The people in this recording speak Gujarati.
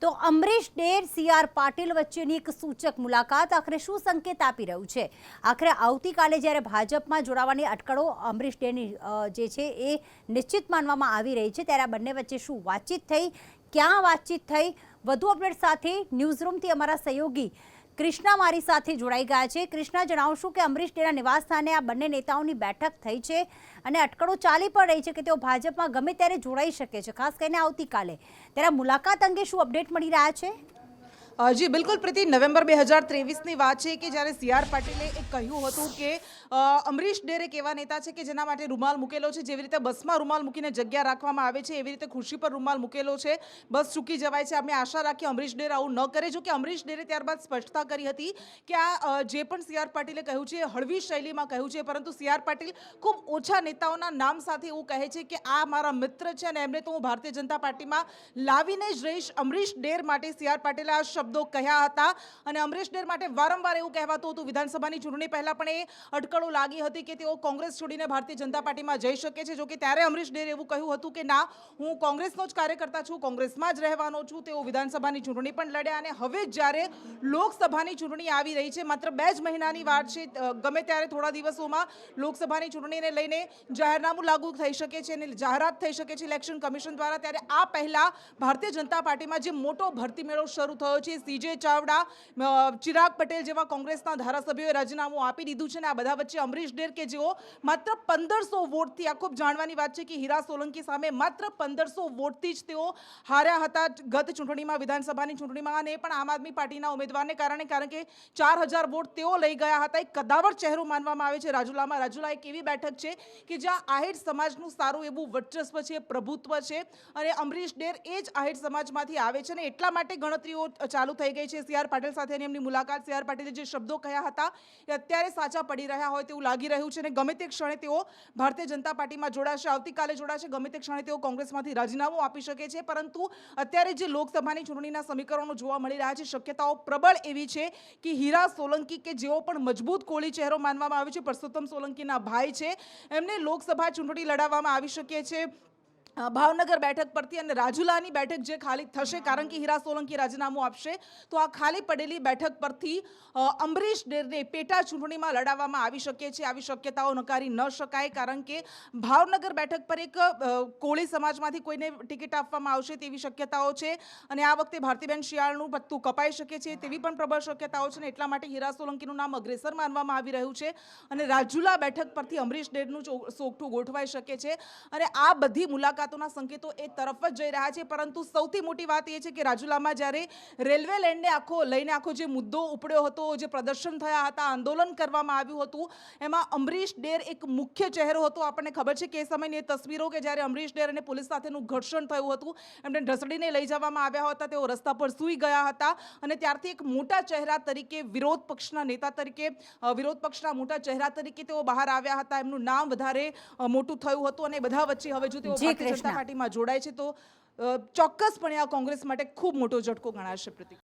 તો અમરીશ ડેર, સી આર પાટીલ વચ્ચેની એક સૂચક મુલાકાત આખરે શું સંકેત આપી રહ્યું છે? આખરે આવતીકાલે જ્યારે ભાજપમાં જોડાવાની અટકળો અમરીશ ડેરની જે છે એ નિશ્ચિત માનવામાં આવી રહી છે, ત્યારે આ બંને વચ્ચે શું વાતચીત થઈ, ક્યાં વાતચીત થઈ? વધુ અપડેટ સાથે ન્યૂઝરૂમથી અમારા સહયોગી કૃષ્ણા મારી સાથે જોડાઈ ગયા છે. કૃષ્ણા, જણાવશું કે અમરીશ ડેના નિવાસસ્થાને આ બંને નેતાઓની બેઠક થઈ છે અને અટકળો ચાલી પણ રહી છે કે તેઓ ભાજપમાં ગમે ત્યારે જોડાઈ શકે છે. ખાસ કરીને આવતીકાલે. ત્યારે મુલાકાત અંગે શું અપડેટ મળી રહ્યા છે? જી, બિલકુલ પ્રીતિ, નવેમ્બર બે હજાર ત્રેવીસની વાત છે કે જ્યારે સી આર પાટીલે એ કહ્યું હતું કે અમરીશ ડેર એક એવા નેતા છે કે જેના માટે રૂમાલ મૂકેલો છે, જેવી રીતે બસમાં રૂમાલ મૂકીને જગ્યા રાખવામાં આવે છે, એવી રીતે ખુરશી પર રૂમાલ મૂકેલો છે, બસ ચૂકી જવાય છે. અમે આશા રાખીએ અમરીશ ડેર આવું ન કરે. જો કે અમરીશ ડેરે ત્યારબાદ સ્પષ્ટતા કરી હતી કે આ જે પણ સી આર પાટીલે કહ્યું છે એ હળવી શૈલીમાં કહ્યું છે, પરંતુ સી આર પાટીલ ખૂબ ઓછા નેતાઓના નામ સાથે એવું કહે છે કે આ મારા મિત્ર છે અને એમને તો હું ભારતીય જનતા પાર્ટીમાં લાવીને જ રહીશ. અમરીશ ડેર માટે સી આર પાટીલે આ શબ્દો કહ્યા હતા અને અમરીશ ડેર માટે વારંવાર એવું કહેવાતું હતું. વિધાનસભાની ચૂંટણી પહેલા પણ એ અટકળો લાગી હતી કે તેઓ કોંગ્રેસ છોડીને ભારતીય જનતા પાર્ટીમાં જઈ શકે છે. જોકે ત્યારે અમરીશ ડેરે એવું કહ્યું હતું કે, ના, હું કોંગ્રેસનો જ કાર્યકર્તા છું, કોંગ્રેસમાં જ રહેવાનો છું. તેઓ વિધાનસભાની ચૂંટણી પણ લડ્યા અને હવે જ્યારે લોકસભાની ચૂંટણી આવી રહી છે, માત્ર બે જ મહિનાની વાત છે ગમે ત્યારે થોડા દિવસોમાં લોકસભાની ચૂંટણીને લઈને જાહેરનામું લાગુ થઈ શકે છે અને જાહેરાત થઈ શકે છે ઇલેક્શન કમિશન દ્વારા, ત્યારે આ પહેલા ભારતીય જનતા પાર્ટીમાં જે મોટો ભરતી મેળો શરૂ થયો છે સીજે ચાવડા ચિરાગ પટેલ જેવા કોંગ્રેસના ધારાસભ્યોએ રાજીનામું આપી દીધું છે અને આ બધા વચ્ચે અમરીશ ડેર કે જેઓ માત્ર પંદરસો વોટથી, આ ખૂબ જાણવાની વાત છે કે હીરા સોલંકી સામે માત્ર પંદરસો વોટથી જ તેઓ હાર્યા હતા ગત ચૂંટણીમાં, વિધાનસભાની ચૂંટણીમાં અને પણ આમ આદમી પાર્ટીના ઉમેદવારને કારણે, કારણ કે ચાર હજાર વોટ તેઓ લઈ ગયા હતા. એક કદાવર ચહેરો માનવામાં આવે છે રાજુલામાં. રાજુલા, એક એવી બેઠક છે કે જ્યાં આહિર સમાજનું સારું એવું વર્ચસ્વ છે, પ્રભુત્વ છે અને અમરીશ ડેર એ જ આહિર સમાજમાંથી આવે છે અને એટલા માટે ગણતરીઓ ચાલુ થઈ ગઈ છે. સી પાટીલ સાથેની એમની મુલાકાત સી આર પાટીલે જે શબ્દો કહ્યા હતા એ અત્યારે સાચા પડી રહ્યા હોય તેવું લાગી રહ્યું છે અને ગમે તે ક્ષણે તેઓ ભારતીય જનતા પાર્ટીમાં જોડાશે. આવતીકાલે જોડાશે. ગમે તે ક્ષણે તેઓ કોંગ્રેસમાંથી રાજીનામું આપી શકે છે. પરંતુ અત્યારે જે લોકસભાની ચૂંટણીના સમીકરણો જોવા મળી રહ્યા છે, શક્યતાઓ પ્રબળ એવી છે કે હીરા સોલંકી કે જેઓ પણ મજબૂત કોળી ચહેરો માનવામાં આવે છે. પરસોત્તમ સોલંકીના ભાઈ છે. એમને લોકસભા ચૂંટણી લડાવવામાં આવી શકે છે. ભાવનગર બેઠક પરથી અને રાજુલાની બેઠક જે ખાલી થશે, કારણ કે હીરા સોલંકી રાજીનામું આપશે, તો આ ખાલી પડેલી બેઠક પરથી અંબરીશ ડેરને પેટા ચૂંટણીમાં લડાવવામાં આવી શકે છે. આવી શક્યતાઓ નકારી ન શકાય, કારણ કે ભાવનગર બેઠક પર એક કોળી સમાજમાંથી કોઈને ટિકિટ આપવામાં આવશે તેવી શક્યતાઓ છે અને આ વખતે ભારતીબેન શિયાળનું પત્તું કપાઈ શકે છે તેવી પણ પ્રબળ શક્યતાઓ છે ને એટલા માટે હીરા સોલંકીનું નામ અગ્રેસર માનવામાં આવી રહ્યું છે અને રાજુલા બેઠક પરથી અમરીશ ડેરનું ચો- સોગઠું ગોઠવાઈ શકે છે અને આ બધી મુલાકાતોના સંકેતો એ તરફ જ જઈ રહ્યા છે. પરંતુ સૌથી મોટી વાત એ છે કે રાજુલામાં જ્યારે રેલવે લેન્ડને આખો લઈને આખો જે મુદ્દો ઉપડ્યો હતો જે પ્રદર્શન થયા હતા આંદોલન કરવામાં આવ્યું હતું એમાં અમરીશ ડેર એક મુખ્ય ચહેરો હતો. આપણને ખબર છે કે એ સમયની એ તસવીરો કે જ્યારે અમરીશ ડેર અને પોલીસ સાથેનું ઘર્ષણ થયું હતું એમને ઢસડીને લઈ જવામાં આવ્યા હતા. તેઓ રસ્તા પર સૂઈ ગયા હતા અને ત્યારથી એક મોટા ચહેરા તરીકે વિરોધ પક્ષના નેતા તરીકે વિરોધ પક્ષના મોટા ચહેરા તરીકે તેઓ બહાર આવ્યા હતા. એમનું નામ વધારે મોટું થયું હતું અને બધા વચ્ચે હવે જો તેઓ જી, જનતા પાર્ટીમાં જોડાય છે તો ચોક્કસપણે આ કોંગ્રેસ માટે ખૂબ મોટો ઝટકો ગણાશે પ્રતિક